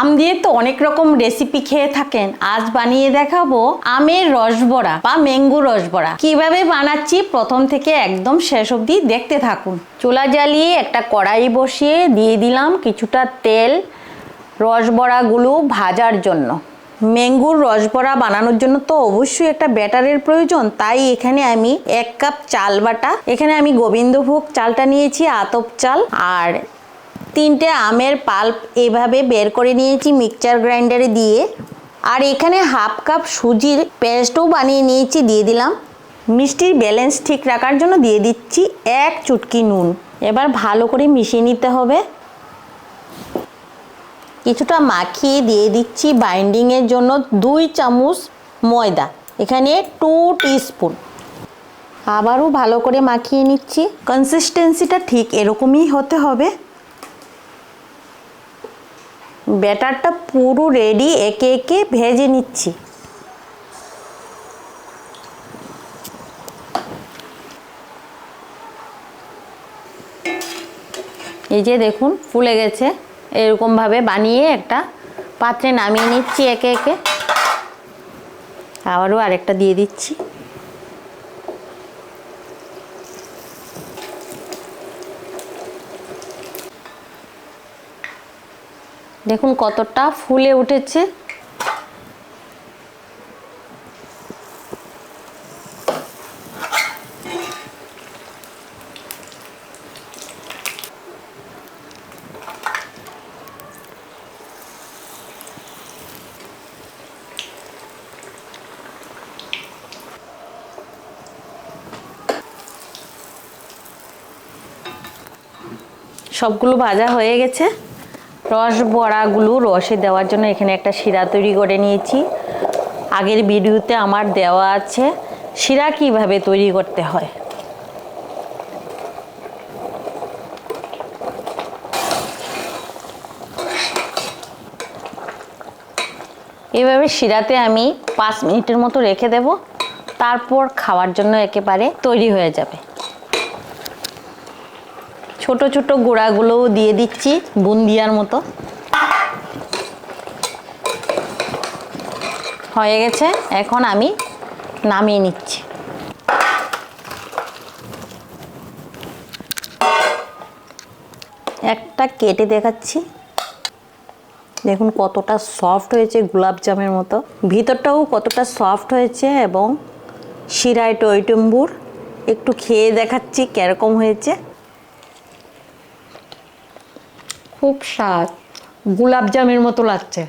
আম দিয়ে তো অনেক রকম রেসিপি খেয়ে থাকেন। আজ বানিয়ে দেখাবো আমের রসবড়া বা ম্যাঙ্গো রসবড়া। কীভাবে বানাচ্ছি প্রথম থেকে একদম শেষ অবধি দেখতে থাকুন। চুলা জ্বালিয়ে একটা কড়াই বসিয়ে দিয়ে দিলাম কিছুটা তেল রসবড়াগুলো ভাজার জন্য। ম্যাঙ্গুর রসবড়া বানানোর জন্য তো অবশ্যই একটা ব্যাটারের প্রয়োজন। তাই এখানে আমি এক কাপ চাল বাটা, এখানে আমি গোবিন্দভোগ চালটা নিয়েছি, আতপ চাল আর তিনটে আমের পাল্প এভাবে বের করে নিয়েছি মিক্সচার গ্রাইন্ডারে দিয়ে। আর এখানে হাফ কাপ সুজির পেস্টও বানিয়ে নিয়েছি, দিয়ে দিলাম। মিষ্টির ব্যালেন্স ঠিক রাখার জন্য দিয়ে দিচ্ছি এক চুটকি নুন। এবার ভালো করে মিশিয়ে নিতে হবে। কিছুটা মাখিয়ে দিয়ে দিচ্ছি বাইন্ডিংয়ের জন্য দুই চামচ ময়দা, এখানে টু টিস্পুন আবারও ভালো করে মাখিয়ে নিচ্ছি। কনসিস্টেন্সিটা ঠিক এরকমই হতে হবে। ব্যাটারটা পুরো রেডি একে একে ভেজে নিচ্ছি। এই যে দেখুন, ফুলে গেছে। এরকমভাবে বানিয়ে একটা পাত্রে নামিয়ে নিচ্ছি একে একে। আবারও আরেকটা দিয়ে দিচ্ছি। দেখুন কতটা ফুলে উঠেছে। সবগুলো ভাজা হয়ে গেছে। রস বড়াগুলো রসে দেওয়ার জন্য এখানে একটা শিরা তৈরি করে নিয়েছি। আগের ভিডিওতে আমার দেওয়া আছে, শিরা কীভাবে তৈরি করতে হয়। এভাবে শিরাতে আমি পাঁচ মিনিটের মতো রেখে দেব, তারপর খাওয়ার জন্য একেবারে তৈরি হয়ে যাবে। ছোট ছোট গোড়াগুলোও দিয়ে দিচ্ছি বুন্দিয়ার মতো। হয়ে গেছে, এখন আমি নামিয়ে নিচ্ছি। একটা কেটে দেখাচ্ছি। দেখুন কতটা সফট হয়েছে গোলাপ জামের মতো। ভিতরটাও কতটা সফট হয়েছে এবং শিরায় টইটম্বুর একটু খেয়ে দেখাচ্ছি কীরকম হয়েছে। খুব স্বাদ। গোলাপ জামের মতো লাগছে।